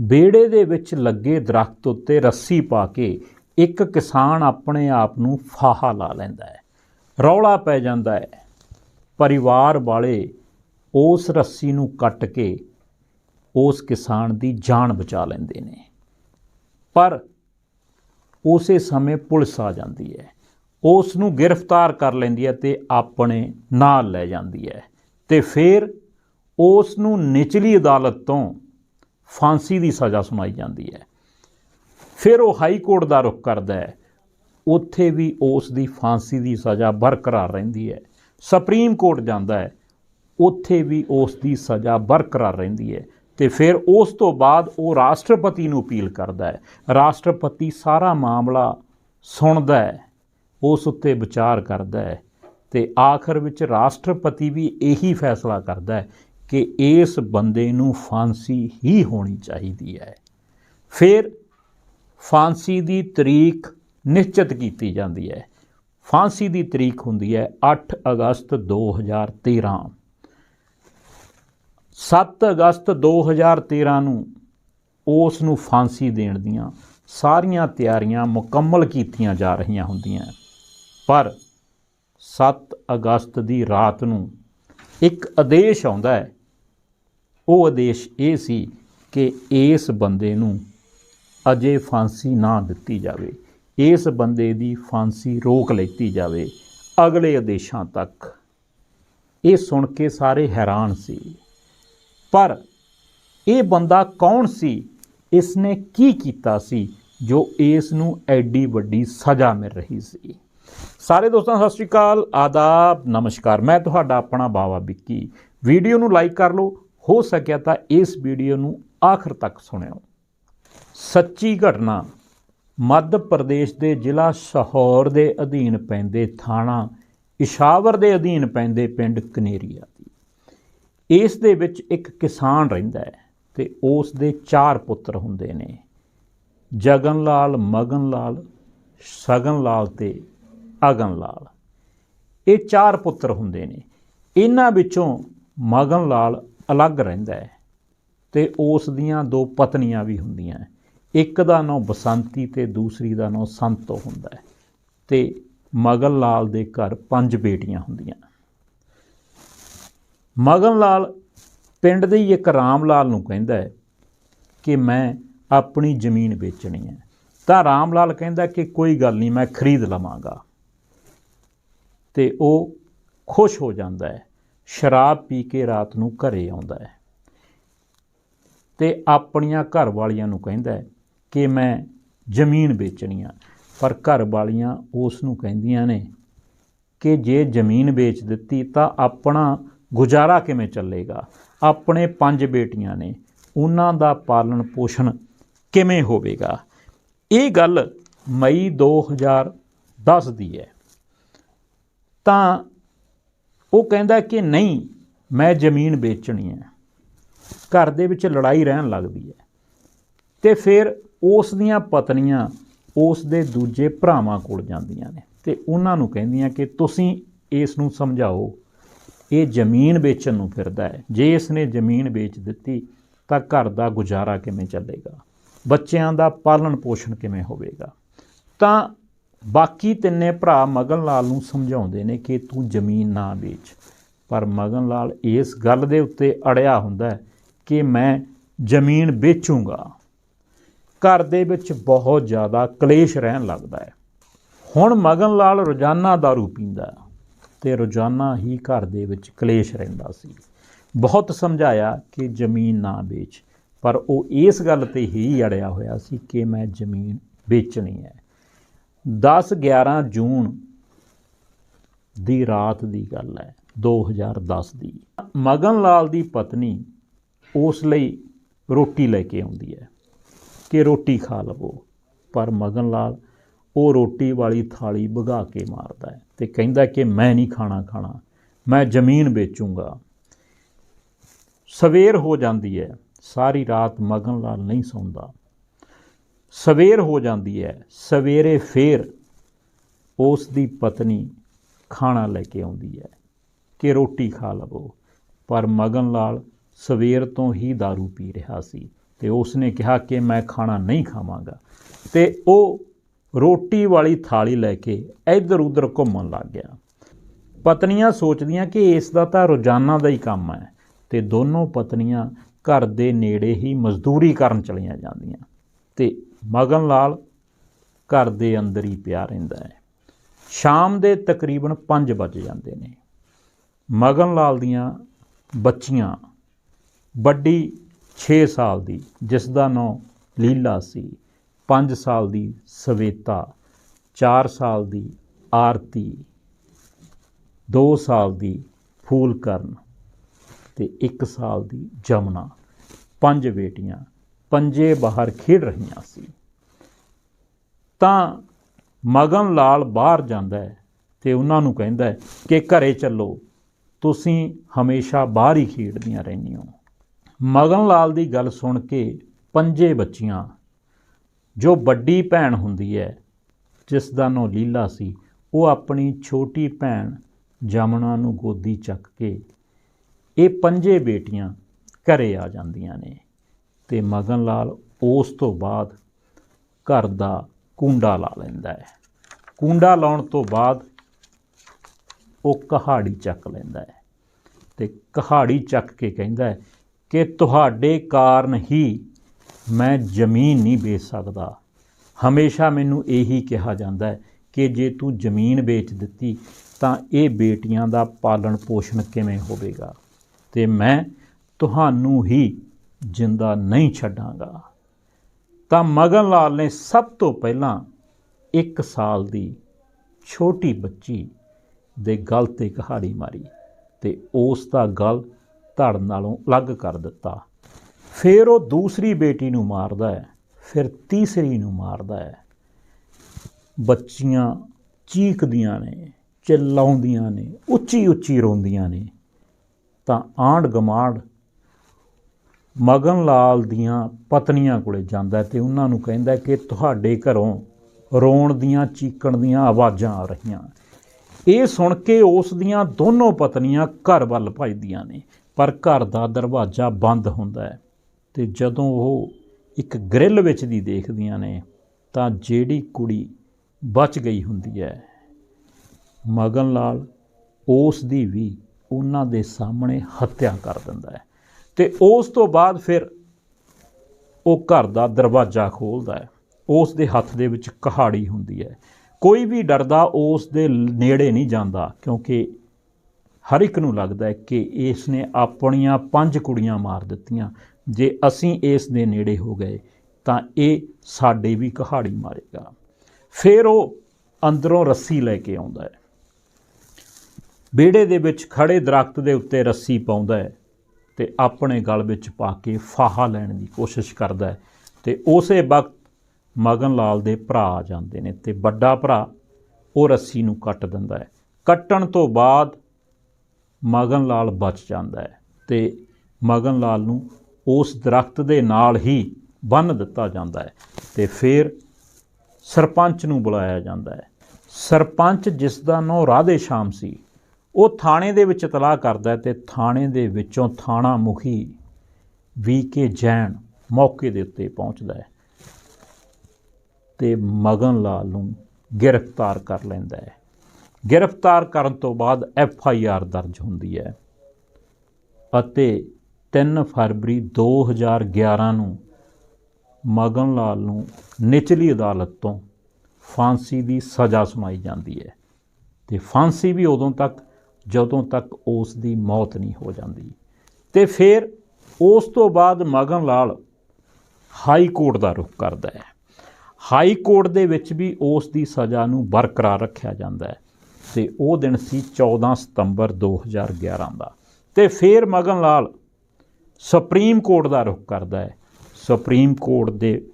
ਬੇੜੇ ਦੇ ਵਿੱਚ ਲੱਗੇ ਦਰਖਤ ਉੱਤੇ ਰੱਸੀ ਪਾ ਕੇ ਇੱਕ ਕਿਸਾਨ ਆਪਣੇ ਆਪ ਨੂੰ ਫਾਹਾ ਲਾ ਲੈਂਦਾ ਹੈ। ਰੌਲਾ ਪੈ ਜਾਂਦਾ ਹੈ। ਪਰਿਵਾਰ ਵਾਲੇ ਉਸ ਰੱਸੀ ਨੂੰ ਕੱਟ ਕੇ ਉਸ ਕਿਸਾਨ ਦੀ ਜਾਨ ਬਚਾ ਲੈਂਦੇ ਨੇ। ਪਰ ਉਸੇ ਸਮੇਂ ਪੁਲਿਸ ਆ ਜਾਂਦੀ ਹੈ। ਉਸ ਨੂੰ ਗ੍ਰਿਫਤਾਰ ਕਰ ਲੈਂਦੀ ਹੈ ਤੇ ਆਪਣੇ ਨਾਲ ਲੈ ਜਾਂਦੀ ਹੈ। ਤੇ ਫਿਰ ਉਸ ਨੂੰ ਨਿਚਲੀ ਅਦਾਲਤ ਤੋਂ ਫਾਂਸੀ ਦੀ ਸਜ਼ਾ ਸੁਣਾਈ ਜਾਂਦੀ ਹੈ। ਫਿਰ ਉਹ ਹਾਈ ਕੋਰਟ ਦਾ ਰੁਖ ਕਰਦਾ ਹੈ। ਉੱਥੇ ਵੀ ਉਸ ਦੀ ਫਾਂਸੀ ਦੀ ਸਜ਼ਾ ਬਰਕਰਾਰ ਰਹਿੰਦੀ ਹੈ। ਸੁਪਰੀਮ ਕੋਰਟ ਜਾਂਦਾ ਹੈ। ਉੱਥੇ ਵੀ ਉਸ ਦੀ ਸਜ਼ਾ ਬਰਕਰਾਰ ਰਹਿੰਦੀ ਹੈ। ਤੇ ਫਿਰ ਉਸ ਤੋਂ ਬਾਅਦ ਉਹ ਰਾਸ਼ਟਰਪਤੀ ਨੂੰ ਅਪੀਲ ਕਰਦਾ ਹੈ। ਰਾਸ਼ਟਰਪਤੀ ਸਾਰਾ ਮਾਮਲਾ ਸੁਣਦਾ ਹੈ। ਉਸ ਉੱਤੇ ਵਿਚਾਰ ਕਰਦਾ ਹੈ। ਤੇ ਆਖਰ ਵਿੱਚ ਰਾਸ਼ਟਰਪਤੀ ਵੀ ਇਹੀ ਫੈਸਲਾ ਕਰਦਾ ਹੈ ਕਿ ਇਸ ਬੰਦੇ ਨੂੰ ਫਾਂਸੀ ਹੀ ਹੋਣੀ ਚਾਹੀਦੀ ਹੈ। ਫਿਰ ਫਾਂਸੀ ਦੀ ਤਰੀਕ ਨਿਸ਼ਚਿਤ ਕੀਤੀ ਜਾਂਦੀ ਹੈ। ਫਾਂਸੀ ਦੀ ਤਰੀਕ ਹੁੰਦੀ ਹੈ 8 ਅਗਸਤ 2013 7 ਅਗਸਤ 2013 ਨੂੰ ਉਸ ਨੂੰ ਫਾਂਸੀ ਦੇਣ ਦੀਆਂ ਸਾਰੀਆਂ ਤਿਆਰੀਆਂ ਮੁਕੰਮਲ ਕੀਤੀਆਂ ਜਾ ਰਹੀਆਂ ਹੁੰਦੀਆਂ ਪਰ 7 ਅਗਸਤ ਦੀ ਰਾਤ ਨੂੰ ਇੱਕ ਆਦੇਸ਼ ਆਉਂਦਾ ਹੈ ਉਹ ਆਦੇਸ਼ ਇਹ ਸੀ ਕਿ ਇਸ ਬੰਦੇ ਨੂੰ ਅਜੇ ਫਾਂਸੀ ਨਾ ਦਿੱਤੀ ਜਾਵੇ। ਇਸ ਬੰਦੇ ਦੀ ਫਾਂਸੀ ਰੋਕ ਲੈਤੀ ਜਾਵੇ। ਅਗਲੇ ਆਦੇਸ਼ਾਂ ਤੱਕ ਇਹ ਸੁਣ ਕੇ ਸਾਰੇ ਹੈਰਾਨ ਸੀ। ਪਰ ਇਹ ਬੰਦਾ ਕੌਣ ਸੀ? ਇਸ ਨੇ ਕੀ ਕੀਤਾ ਸੀ ਜੋ ਇਸ ਨੂੰ ਐਡੀ ਵੱਡੀ ਸਜ਼ਾ ਮਿਲ ਰਹੀ ਸੀ? ਸਾਰੇ ਦੋਸਤਾਂ, ਸਤਿ ਸ਼੍ਰੀ ਅਕਾਲ। ਆਦਾਬ, ਨਮਸਕਾਰ। ਮੈਂ ਤੁਹਾਡਾ ਆਪਣਾ ਬਾਵਾ ਵਿੱਕੀ। ਵੀਡੀਓ ਨੂੰ ਲਾਈਕ ਕਰ ਲਓ ਹੋ ਸਕਿਆ ਤਾਂ ਇਸ ਵੀਡੀਓ ਨੂੰ ਆਖਰ ਤੱਕ ਸੁਣਿਓ। ਸੱਚੀ ਘਟਨਾ ਮੱਧ ਪ੍ਰਦੇਸ਼ ਦੇ ਜ਼ਿਲ੍ਹਾ ਸ਼ਹੌਰ ਦੇ ਅਧੀਨ ਪੈਂਦੇ ਥਾਣਾ, ਇਸ਼ਾਵਰ ਦੇ ਅਧੀਨ ਪੈਂਦੇ ਪਿੰਡ ਕਨੇਰੀਆ ਦੀ। ਇਸ ਦੇ ਵਿੱਚ ਇੱਕ ਕਿਸਾਨ ਰਹਿੰਦਾ ਹੈ ਤੇ ਉਸ ਦੇ ਚਾਰ ਪੁੱਤਰ ਹੁੰਦੇ ਨੇ। ਜਗਨ ਲਾਲ ਮਗਨ ਲਾਲ ਸਗਨ ਲਾਲ ਤੇ ਅਗਨ ਲਾਲ ਇਹ ਚਾਰ ਪੁੱਤਰ ਹੁੰਦੇ ਨੇ। ਇਹਨਾਂ ਵਿੱਚੋਂ ਮਗਨ ਲਾਲ ਅਲੱਗ ਰਹਿੰਦਾ ਹੈ ਤੇ ਉਸ ਦੀਆਂ ਦੋ ਪਤਨੀਆਂ ਵੀ ਹੁੰਦੀਆਂ ਇੱਕ ਦਾ ਨਾਮ ਬਸੰਤੀ ਤੇ ਦੂਸਰੀ ਦਾ ਨਾਮ ਸੰਤੋ ਹੁੰਦਾ ਹੈ। ਤੇ ਮਗਨ ਲਾਲ ਦੇ ਘਰ ਪੰਜ ਬੇਟੀਆਂ ਹੁੰਦੀਆਂ। ਮਗਨ ਲਾਲ ਪਿੰਡ ਦੇ ਹੀ ਇੱਕ ਰਾਮ ਲਾਲ ਨੂੰ ਕਹਿੰਦਾ ਹੈ ਕਿ ਮੈਂ ਆਪਣੀ ਜ਼ਮੀਨ ਵੇਚਣੀ ਹੈ। ਤਾਂ ਰਾਮ ਲਾਲ ਕਹਿੰਦਾ ਕਿ ਕੋਈ ਗੱਲ ਨਹੀਂ, ਮੈਂ ਖਰੀਦ ਲਵਾਂਗਾ। ਤੇ ਉਹ ਖੁਸ਼ ਹੋ ਜਾਂਦਾ ਹੈ। ਸ਼ਰਾਬ ਪੀ ਕੇ ਰਾਤ ਨੂੰ ਘਰੇ ਆਉਂਦਾ ਹੈ। ਤੇ ਆਪਣੀਆਂ ਘਰ ਵਾਲੀਆਂ ਨੂੰ ਕਹਿੰਦਾ ਹੈ ਕਿ ਮੈਂ ਜ਼ਮੀਨ ਵੇਚਣੀ ਆ। ਪਰ ਘਰ ਵਾਲੀਆਂ ਉਸ ਨੂੰ ਕਹਿੰਦੀਆਂ ਨੇ ਕਿ ਜੇ ਜ਼ਮੀਨ ਵੇਚ ਦਿੱਤੀ ਤਾਂ ਆਪਣਾ ਗੁਜ਼ਾਰਾ ਕਿਵੇਂ ਚੱਲੇਗਾ? ਆਪਣੇ ਪੰਜ ਬੇਟੀਆਂ ਨੇ, ਉਹਨਾਂ ਦਾ ਪਾਲਣ ਪੋਸ਼ਣ ਕਿਵੇਂ ਹੋਵੇਗਾ? ਇਹ ਗੱਲ ਮਈ 2010 ਦੀ ਹੈ। ਤਾਂ ਉਹ ਕਹਿੰਦਾ ਕਿ ਨਹੀਂ, ਮੈਂ ਜ਼ਮੀਨ ਵੇਚਣੀ ਹੈ। ਘਰ ਦੇ ਵਿੱਚ ਲੜਾਈ ਰਹਿਣ ਲੱਗਦੀ ਹੈ। ਤੇ ਫਿਰ ਉਸ ਦੀਆਂ ਪਤਨੀਆਂ ਉਸ ਦੇ ਦੂਜੇ ਭਰਾਵਾਂ ਕੋਲ ਜਾਂਦੀਆਂ ਨੇ ਤੇ ਉਹਨਾਂ ਨੂੰ ਕਹਿੰਦੀਆਂ ਕਿ ਤੁਸੀਂ ਇਸ ਨੂੰ ਸਮਝਾਓ, ਇਹ ਜ਼ਮੀਨ ਵੇਚਣ ਨੂੰ ਫਿਰਦਾ ਹੈ। ਜੇ ਇਸ ਨੇ ਜ਼ਮੀਨ ਵੇਚ ਦਿੱਤੀ, ਤਾਂ ਘਰ ਦਾ ਗੁਜ਼ਾਰਾ ਕਿਵੇਂ ਚੱਲੇਗਾ? ਬੱਚਿਆਂ ਦਾ ਪਾਲਣ ਪੋਸ਼ਣ ਕਿਵੇਂ ਹੋਵੇਗਾ? ਤਾਂ ਬਾਕੀ ਤਿੰਨੇ ਭਰਾ ਮਗਨ ਲਾਲ ਨੂੰ ਸਮਝਾਉਂਦੇ ਨੇ ਕਿ ਤੂੰ ਜ਼ਮੀਨ ਨਾ ਵੇਚ। ਪਰ ਮਗਨ ਲਾਲ ਇਸ ਗੱਲ ਦੇ ਉੱਤੇ ਅੜਿਆ ਹੁੰਦਾ ਕਿ ਮੈਂ ਜ਼ਮੀਨ ਵੇਚੂੰਗਾ। ਘਰ ਦੇ ਵਿੱਚ ਬਹੁਤ ਜ਼ਿਆਦਾ ਕਲੇਸ਼ ਰਹਿਣ ਲੱਗਦਾ ਹੈ। ਹੁਣ ਮਗਨ ਲਾਲ ਰੋਜ਼ਾਨਾ दारू ਪੀਂਦਾ ਤੇ ਰੋਜ਼ਾਨਾ ਹੀ ਘਰ ਦੇ ਵਿੱਚ ਕਲੇਸ਼ ਰਹਿੰਦਾ ਸੀ। ਬਹੁਤ ਸਮਝਾਇਆ ਕਿ ਜ਼ਮੀਨ ਨਾ ਵੇਚ, ਪਰ ਉਹ ਇਸ ਗੱਲ ਤੇ ਹੀ ਅੜਿਆ ਹੋਇਆ ਸੀ ਕਿ ਮੈਂ ਜ਼ਮੀਨ ਵੇਚਣੀ ਹੈ। 10 11 ਜੂਨ ਦੀ ਰਾਤ ਦੀ ਗੱਲ ਹੈ 2010 ਦੀ। ਮਗਨ ਲਾਲ ਦੀ ਪਤਨੀ ਉਸ ਲਈ ਰੋਟੀ ਲੈ ਕੇ ਆਉਂਦੀ ਹੈ ਕਿ ਰੋਟੀ ਖਾ ਲਵੋ, ਪਰ ਮਗਨ ਲਾਲ ਉਹ ਰੋਟੀ ਵਾਲੀ ਥਾਲੀ ਭਗਾ ਕੇ ਮਾਰਦਾ ਹੈ ਤੇ ਕਹਿੰਦਾ ਕਿ ਮੈਂ ਨਹੀਂ ਖਾਣਾ ਖਾਣਾ, ਮੈਂ ਜ਼ਮੀਨ ਵੇਚੂੰਗਾ। ਸਵੇਰ ਹੋ ਜਾਂਦੀ ਹੈ, ਸਾਰੀ ਰਾਤ ਮਗਨ ਲਾਲ ਨਹੀਂ ਸੌਂਦਾ। ਸਵੇਰ ਹੋ ਜਾਂਦੀ ਹੈ, ਸਵੇਰੇ ਫੇਰ ਉਸ ਦੀ ਪਤਨੀ ਖਾਣਾ ਲੈ ਕੇ ਆਉਂਦੀ ਹੈ ਕਿ ਰੋਟੀ ਖਾ ਲਵੋ। ਪਰ ਮਗਨ ਲਾਲ ਸਵੇਰ ਤੋਂ ਹੀ दारू ਪੀ ਰਿਹਾ ਸੀ ਤੇ ਉਸ ਨੇ ਕਿਹਾ ਕਿ ਮੈਂ ਖਾਣਾ ਨਹੀਂ ਖਾਵਾਂਗਾ। ਤੇ ਉਹ ਰੋਟੀ ਵਾਲੀ ਥਾਲੀ ਲੈ ਕੇ ਇੱਧਰ ਉੱਧਰ ਘੁੰਮਣ ਲੱਗ ਗਿਆ। ਪਤਨੀਆਂ ਸੋਚਦੀਆਂ ਕਿ ਇਸ ਦਾ ਤਾਂ ਰੋਜ਼ਾਨਾ ਦਾ ਹੀ ਕੰਮ ਹੈ ਤੇ ਦੋਨੋਂ ਪਤਨੀਆਂ ਘਰ ਦੇ ਨੇੜੇ ਹੀ ਮਜ਼ਦੂਰੀ ਕਰਨ ਚਲੀਆਂ ਜਾਂਦੀਆਂ। ਤੇ ਮਗਨ ਲਾਲ ਘਰ ਦੇ ਅੰਦਰ ਹੀ ਪਿਆ ਰਹਿੰਦਾ ਹੈ। ਸ਼ਾਮ ਦੇ ਤਕਰੀਬਨ 5 ਵਜ ਜਾਂਦੇ ਨੇ। ਮਗਨ ਲਾਲ ਦੀਆਂ ਬੱਚੀਆਂ ਵੱਡੀ 6 ਸਾਲ ਦੀ, ਜਿਸ ਦਾ ਨਾਂ ਲੀਲਾ ਸੀ 5 ਸਾਲ ਦੀ ਸਵੇਤਾ 4 ਸਾਲ ਦੀ ਆਰਤੀ 2 ਸਾਲ ਦੀ ਫੂਲਕਰਨ ਤੇ 1 ਸਾਲ ਦੀ ਜਮਨਾ। ਪੰਜ ਬੇਟੀਆਂ ਪੰਜੇ ਬਾਹਰ ਖੇਡ ਰਹੀਆਂ ਸੀ। ਤਾਂ ਮਗਨ ਲਾਲ ਬਾਹਰ ਜਾਂਦਾ ਹੈ ਤੇ ਉਹਨਾਂ ਨੂੰ ਕਹਿੰਦਾ ਹੈ ਕਿ ਘਰੇ ਚੱਲੋ, ਤੁਸੀਂ ਹਮੇਸ਼ਾ ਬਾਹਰ ਹੀ ਖੇਡਦੀਆਂ ਰਹਿੰਦੀਆਂ ਹੋ। ਮਗਨ ਲਾਲ ਦੀ ਗੱਲ ਸੁਣ ਕੇ ਪੰਜੇ ਬੱਚੀਆਂ, ਜੋ ਵੱਡੀ ਭੈਣ ਹੁੰਦੀ ਹੈ, ਜਿਸ ਦਾ ਨਾਂ ਲੀਲਾ ਸੀ, ਉਹ ਆਪਣੀ ਛੋਟੀ ਭੈਣ ਜਮਨਾ ਨੂੰ ਗੋਦੀ ਚੱਕ ਕੇ ਇਹ ਪੰਜੇ ਬੇਟੀਆਂ ਘਰੇ ਆ ਜਾਂਦੀਆਂ ਨੇ। ਤੇ ਮਗਨ ਲਾਲ ਉਸ ਤੋਂ ਬਾਅਦ ਘਰ ਦਾ ਕੁੰਡਾ ਲਾ ਲੈਂਦਾ ਹੈ। ਕੁੰਡਾ ਲਾਉਣ ਤੋਂ ਬਾਅਦ ਉਹ ਕਹਾੜੀ ਚੱਕ ਲੈਂਦਾ ਹੈ ਤੇ ਕਹਾੜੀ ਚੱਕ ਕੇ ਕਹਿੰਦਾ ਹੈ ਕਿ ਤੁਹਾਡੇ ਕਾਰਨ ਹੀ ਮੈਂ ਜ਼ਮੀਨ ਨਹੀਂ ਵੇਚ ਸਕਦਾ। ਹਮੇਸ਼ਾ ਮੈਨੂੰ ਇਹੀ ਕਿਹਾ ਜਾਂਦਾ ਹੈ ਕਿ ਜੇ ਤੂੰ ਜ਼ਮੀਨ ਵੇਚ ਦਿੱਤੀ ਤਾਂ ਇਹ ਬੇਟੀਆਂ ਦਾ ਪਾਲਣ ਪੋਸ਼ਣ ਕਿਵੇਂ ਹੋਵੇਗਾ? ਤੇ ਮੈਂ ਤੁਹਾਨੂੰ ਹੀ ਜਿੰਦਾ ਨਹੀਂ ਛੱਡਾਂਗਾ। ਤਾਂ ਮਗਨ ਲਾਲ ਨੇ ਸਭ ਤੋਂ ਪਹਿਲਾਂ ਇੱਕ ਸਾਲ ਦੀ ਛੋਟੀ ਬੱਚੀ ਦੇ ਗਲ ਤੇ ਕਹਾੜੀ ਮਾਰੀ ਤੇ ਉਸ ਦਾ ਗਲ ਧੜ ਨਾਲੋਂ ਅਲੱਗ ਕਰ ਦਿੱਤਾ। ਫਿਰ ਉਹ ਦੂਸਰੀ ਬੇਟੀ ਨੂੰ ਮਾਰਦਾ ਹੈ, ਫਿਰ ਤੀਸਰੀ ਨੂੰ ਮਾਰਦਾ ਹੈ। ਬੱਚੀਆਂ ਚੀਕਦੀਆਂ ਨੇ, ਚਿੱਲਾਉਂਦੀਆਂ ਨੇ ਉੱਚੀ ਉੱਚੀ ਰੋਂਦੀਆਂ ਨੇ। ਤਾਂ ਆਂਢ ਗਮਾਂਢ ਮਗਨ ਲਾਲ ਦੀਆਂ ਪਤਨੀਆਂ ਕੋਲੇ ਜਾਂਦਾ ਹੈ ਤੇ ਉਹਨਾਂ ਨੂੰ ਕਹਿੰਦਾ ਕਿ ਤੁਹਾਡੇ ਘਰੋਂ ਰੋਣ ਦੀਆਂ, ਚੀਕਣ ਦੀਆਂ ਆਵਾਜ਼ਾਂ ਆ ਰਹੀਆਂ। ਇਹ ਸੁਣ ਕੇ ਉਸ ਦੀਆਂ ਦੋਨੋਂ ਪਤਨੀਆਂ ਘਰ ਵੱਲ ਭੱਜਦੀਆਂ ਨੇ, ਪਰ ਘਰ ਦਾ ਦਰਵਾਜ਼ਾ ਬੰਦ ਹੁੰਦਾ ਹੈ ਤੇ ਜਦੋਂ ਉਹ ਇੱਕ ਗ੍ਰਿਲ ਵਿੱਚ ਦੀ ਦੇਖਦੀਆਂ ਨੇ, ਤਾਂ ਜਿਹੜੀ ਕੁੜੀ ਬਚ ਗਈ ਹੁੰਦੀ ਹੈ। ਮਗਨ ਲਾਲ ਉਸ ਦੀ ਵੀ ਉਹਨਾਂ ਦੇ ਸਾਹਮਣੇ ਹੱਤਿਆ ਕਰ ਦਿੰਦਾ ਹੈ। ਤੇ ਉਸ ਤੋਂ ਬਾਅਦ ਫਿਰ ਉਹ ਘਰ ਦਾ ਦਰਵਾਜ਼ਾ ਖੋਲਦਾ ਹੈ। ਉਸ ਦੇ ਹੱਥ ਦੇ ਵਿੱਚ ਕਹਾੜੀ ਹੁੰਦੀ ਹੈ। ਕੋਈ ਵੀ ਡਰਦਾ ਉਸ ਦੇ ਨੇੜੇ ਨਹੀਂ ਜਾਂਦਾ, ਕਿਉਂਕਿ ਹਰ ਇੱਕ ਨੂੰ ਲੱਗਦਾ ਹੈ ਕਿ ਇਸ ਨੇ ਆਪਣੀਆਂ ਪੰਜ ਕੁੜੀਆਂ ਮਾਰ ਦਿੱਤੀਆਂ। ਜੇ ਅਸੀਂ ਇਸ ਦੇ ਨੇੜੇ ਹੋ ਗਏ, ਤਾਂ ਇਹ ਸਾਡੇ ਵੀ ਕਹਾੜੀ ਮਾਰੇਗਾ। ਫਿਰ ਉਹ ਅੰਦਰੋਂ ਰੱਸੀ ਲੈ ਕੇ ਆਉਂਦਾ ਹੈ। ਵਿਹੜੇ ਦੇ ਵਿੱਚ ਖੜੇ ਦਰਖਤ ਦੇ ਉੱਤੇ ਰੱਸੀ ਪਾਉਂਦਾ ਹੈ। ਤੇ ਆਪਣੇ ਗਲ ਵਿੱਚ ਪਾ ਕੇ ਫਾਹਾ ਲੈਣ ਦੀ ਕੋਸ਼ਿਸ਼ ਕਰਦਾ ਹੈ। ਤੇ ਉਸੇ ਵਕਤ ਮਗਨ ਲਾਲ ਦੇ ਭਰਾ ਆ ਜਾਂਦੇ ਨੇ ਤੇ ਵੱਡਾ ਭਰਾ ਉਹ ਰੱਸੀ ਨੂੰ ਕੱਟ ਦਿੰਦਾ ਹੈ। ਕੱਟਣ ਤੋਂ ਬਾਅਦ ਮਗਨ ਲਾਲ ਬਚ ਜਾਂਦਾ ਹੈ ਤੇ ਮਗਨ ਲਾਲ ਨੂੰ ਉਸ ਦਰਖਤ ਦੇ ਨਾਲ ਹੀ ਬੰਨ ਦਿੱਤਾ ਜਾਂਦਾ ਹੈ ਤੇ ਫਿਰ ਸਰਪੰਚ ਨੂੰ ਬੁਲਾਇਆ ਜਾਂਦਾ ਹੈ। ਸਰਪੰਚ ਜਿਸ ਦਾ ਨਾਂ ਰਾਧੇ ਸ਼ਾਮ ਸੀ ਉਹ ਥਾਣੇ ਦੇ ਵਿੱਚ ਇਤਲਾਹ ਕਰਦਾ ਹੈ ਤੇ ਥਾਣੇ ਦੇ ਵਿੱਚੋਂ ਥਾਣਾ ਮੁਖੀ ਵੀ ਕੇ ਜੈਨ ਮੌਕੇ ਦੇ ਉੱਤੇ ਪਹੁੰਚਦਾ ਹੈ ਤੇ ਮਗਨ ਲਾਲ ਨੂੰ ਗ੍ਰਿਫਤਾਰ ਕਰ ਲੈਂਦਾ ਹੈ। ਗ੍ਰਿਫਤਾਰ ਕਰਨ ਤੋਂ ਬਾਅਦ ਐਫ ਆਈ ਆਰ ਦਰਜ ਹੁੰਦੀ ਹੈ ਅਤੇ 3 ਫਰਵਰੀ 2011 ਨੂੰ ਮਗਨ ਲਾਲ ਨੂੰ ਨਿਚਲੀ ਅਦਾਲਤ ਤੋਂ ਫਾਂਸੀ ਦੀ ਸਜ਼ਾ ਸੁਣਾਈ ਜਾਂਦੀ ਹੈ ਤੇ ਫਾਂਸੀ ਵੀ ਉਦੋਂ ਤੱਕ ਜਦੋਂ ਤੱਕ ਉਸ ਦੀ ਮੌਤ ਨਹੀਂ ਹੋ ਜਾਂਦੀ। ਤੇ ਫਿਰ ਉਸ ਤੋਂ ਬਾਅਦ ਮਗਨ ਲਾਲ ਹਾਈ ਕੋਰਟ ਦਾ ਰੁਖ ਕਰਦਾ ਹੈ। ਹਾਈ ਕੋਰਟ ਦੇ ਵਿੱਚ ਵੀ ਉਸ ਦੀ ਸਜ਼ਾ ਨੂੰ ਬਰਕਰਾਰ ਰੱਖਿਆ ਜਾਂਦਾ ਹੈ। ਤੇ ਉਹ ਦਿਨ ਸੀ 14 ਸਤੰਬਰ 2011 ਦਾ। ਤੇ ਫਿਰ ਮਗਨ ਲਾਲ ਸੁਪਰੀਮ ਕੋਰਟ ਦਾ ਰੁਖ ਕਰਦਾ ਹੈ। ਸੁਪਰੀਮ ਕੋਰਟ ਦੇ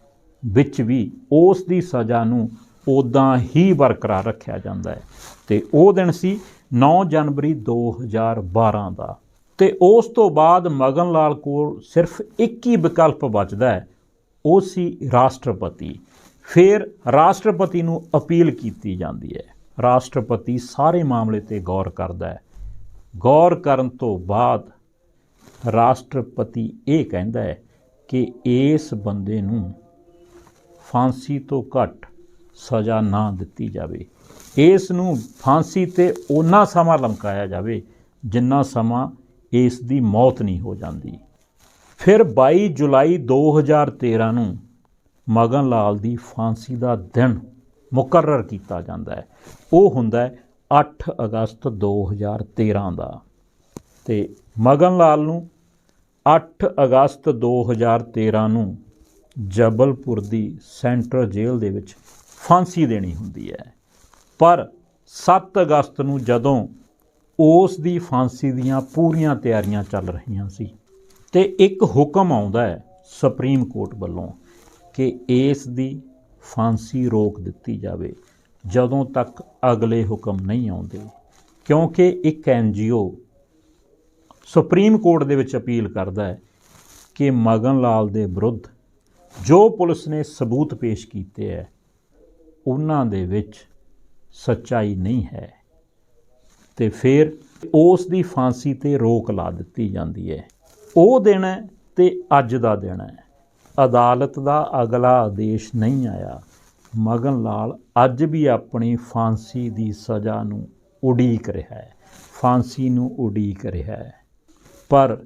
ਵਿੱਚ ਵੀ ਉਸ ਦੀ ਸਜ਼ਾ ਨੂੰ ਉਦਾਂ ਹੀ ਬਰਕਰਾਰ ਰੱਖਿਆ ਜਾਂਦਾ ਹੈ। ਤੇ ਉਹ ਦਿਨ ਸੀ 9 ਜਨਵਰੀ 2012 ਦਾ। ਤੇ ਉਸ ਤੋਂ ਬਾਅਦ ਮਗਨ ਲਾਲ ਕੋਲ ਸਿਰਫ ਇੱਕ ਹੀ ਵਿਕਲਪ ਬਚਦਾ ਹੈ, ਉਹ ਸੀ ਰਾਸ਼ਟਰਪਤੀ। ਫਿਰ ਰਾਸ਼ਟਰਪਤੀ ਨੂੰ ਅਪੀਲ ਕੀਤੀ ਜਾਂਦੀ ਹੈ। ਰਾਸ਼ਟਰਪਤੀ ਸਾਰੇ ਮਾਮਲੇ ਤੇ ਗੌਰ ਕਰਦਾ ਹੈ। ਗੌਰ ਕਰਨ ਤੋਂ ਬਾਅਦ ਰਾਸ਼ਟਰਪਤੀ ਇਹ ਕਹਿੰਦਾ ਹੈ ਕਿ ਇਸ ਬੰਦੇ ਨੂੰ ਫਾਂਸੀ ਤੋਂ ਘੱਟ ਸਜ਼ਾ ਨਾ ਦਿੱਤੀ ਜਾਵੇ। ਇਸ ਨੂੰ ਫਾਂਸੀ ਤੇ ਓਨਾ ਸਮਾਂ ਲਮਕਾਇਆ ਜਾਵੇ ਜਿੰਨਾ ਸਮਾਂ ਇਸ ਦੀ ਮੌਤ ਨਹੀਂ ਹੋ ਜਾਂਦੀ। ਫਿਰ 22 ਜੁਲਾਈ 2013 ਨੂੰ ਮਗਨ ਲਾਲ ਦੀ ਫਾਂਸੀ ਦਾ ਦਿਨ ਮੁਕਰਰ ਕੀਤਾ ਜਾਂਦਾ ਹੈ। ਉਹ ਹੁੰਦਾ ਹੈ 8 ਅਗਸਤ 2013 ਦਾ। ਤੇ ਮਗਨ ਲਾਲ ਨੂੰ 8 ਅਗਸਤ 2013 ਨੂੰ ਜਬਲਪੁਰ ਦੀ ਸੈਂਟਰਲ ਜੇਲ੍ਹ ਦੇ ਵਿੱਚ ਫਾਂਸੀ ਦੇਣੀ ਹੁੰਦੀ ਹੈ। ਪਰ 7 ਅਗਸਤ ਨੂੰ ਜਦੋਂ ਉਸ ਦੀ ਫਾਂਸੀ ਦੀਆਂ ਪੂਰੀਆਂ ਤਿਆਰੀਆਂ ਚੱਲ ਰਹੀਆਂ ਸੀ ਤੇ ਇੱਕ ਹੁਕਮ ਆਉਂਦਾ ਹੈ ਸੁਪਰੀਮ ਕੋਰਟ ਵੱਲੋਂ ਕਿ ਇਸ ਦੀ ਫਾਂਸੀ ਰੋਕ ਦਿੱਤੀ ਜਾਵੇ, ਜਦੋਂ ਤੱਕ ਅਗਲੇ ਹੁਕਮ ਨਹੀਂ ਆਉਂਦੇ। ਕਿਉਂਕਿ ਇੱਕ ਐਨਜੀਓ ਸੁਪਰੀਮ ਕੋਰਟ ਦੇ ਵਿੱਚ ਅਪੀਲ ਕਰਦਾ ਹੈ ਕਿ ਮਗਨ ਲਾਲ ਦੇ ਵਿਰੁੱਧ ਜੋ ਪੁਲਿਸ ਨੇ ਸਬੂਤ ਪੇਸ਼ ਕੀਤੇ ਹੈ, ਉਹਨਾਂ ਦੇ ਵਿੱਚ ਸੱਚਾਈ ਨਹੀਂ ਹੈ। ਤੇ ਫਿਰ ਉਸ ਦੀ ਫਾਂਸੀ ਤੇ ਰੋਕ ਲਾ ਦਿੱਤੀ ਜਾਂਦੀ ਹੈ। ਉਹ ਦਿਨ ਹੈ ਤੇ ਅੱਜ ਦਾ ਦਿਨ ਹੈ। ਅਦਾਲਤ ਦਾ ਅਗਲਾ ਆਦੇਸ਼ ਨਹੀਂ ਆਇਆ। ਮਗਨ ਲਾਲ ਅੱਜ ਵੀ ਆਪਣੀ ਫਾਂਸੀ ਦੀ ਸਜ਼ਾ ਨੂੰ ਉਡੀਕ ਰਿਹਾ ਹੈ। ਫਾਂਸੀ ਨੂੰ ਉਡੀਕ ਰਿਹਾ ਹੈ। ਪਰ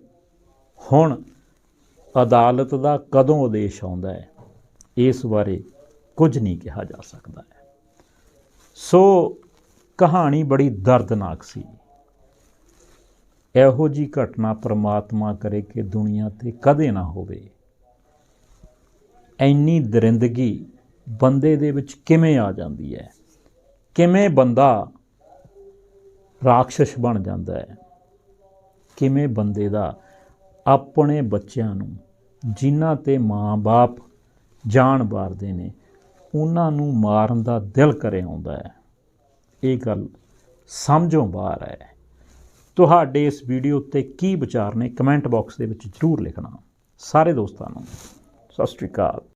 ਹੁਣ ਅਦਾਲਤ ਦਾ ਕਦੋਂ ਆਦੇਸ਼ ਆਉਂਦਾ ਹੈ, ਇਸ ਬਾਰੇ ਕੁਝ ਨਹੀਂ ਕਿਹਾ ਜਾ ਸਕਦਾ ਹੈ। ਸੋ ਕਹਾਣੀ ਬੜੀ ਦਰਦਨਾਕ ਸੀ। ਇਹੋ ਜੀ ਘਟਨਾ ਪ੍ਰਮਾਤਮਾ ਕਰੇ ਕਿ ਦੁਨੀਆ ਤੇ ਕਦੇ ਨਾ ਹੋਵੇ। ਐਨੀ ਦਰਿੰਦਗੀ ਬੰਦੇ ਦੇ ਵਿੱਚ ਕਿਵੇਂ ਆ ਜਾਂਦੀ ਹੈ? ਕਿਵੇਂ ਬੰਦਾ ਰਾਖਸ਼ ਬਣ ਜਾਂਦਾ ਹੈ? ਕਿਵੇਂ ਬੰਦੇ ਦਾ ਆਪਣੇ ਬੱਚਿਆਂ ਨੂੰ ਜਿਨ੍ਹਾਂ ਤੇ ਮਾਂ-ਬਾਪ ਜਾਨ ਵਾਰਦੇ ਨੇ ਉਹਨਾਂ ਨੂੰ ਮਾਰਨ ਦਾ ਦਿਲ ਕਰੇ ਆਉਂਦਾ ਹੈ। ਇਹ ਗੱਲ ਸਮਝੋਂ ਬਾਹਰ ਹੈ। ਤੁਹਾਡੇ ਇਸ ਵੀਡੀਓ ਉੱਤੇ ਕੀ ਵਿਚਾਰ ਨੇ ਕਮੈਂਟ ਬਾਕਸ ਦੇ ਵਿੱਚ ਜ਼ਰੂਰ ਲਿਖਣਾ। ਸਾਰੇ ਦੋਸਤਾਂ ਨੂੰ ਸਤਿ ਸ਼੍ਰੀ ਅਕਾਲ।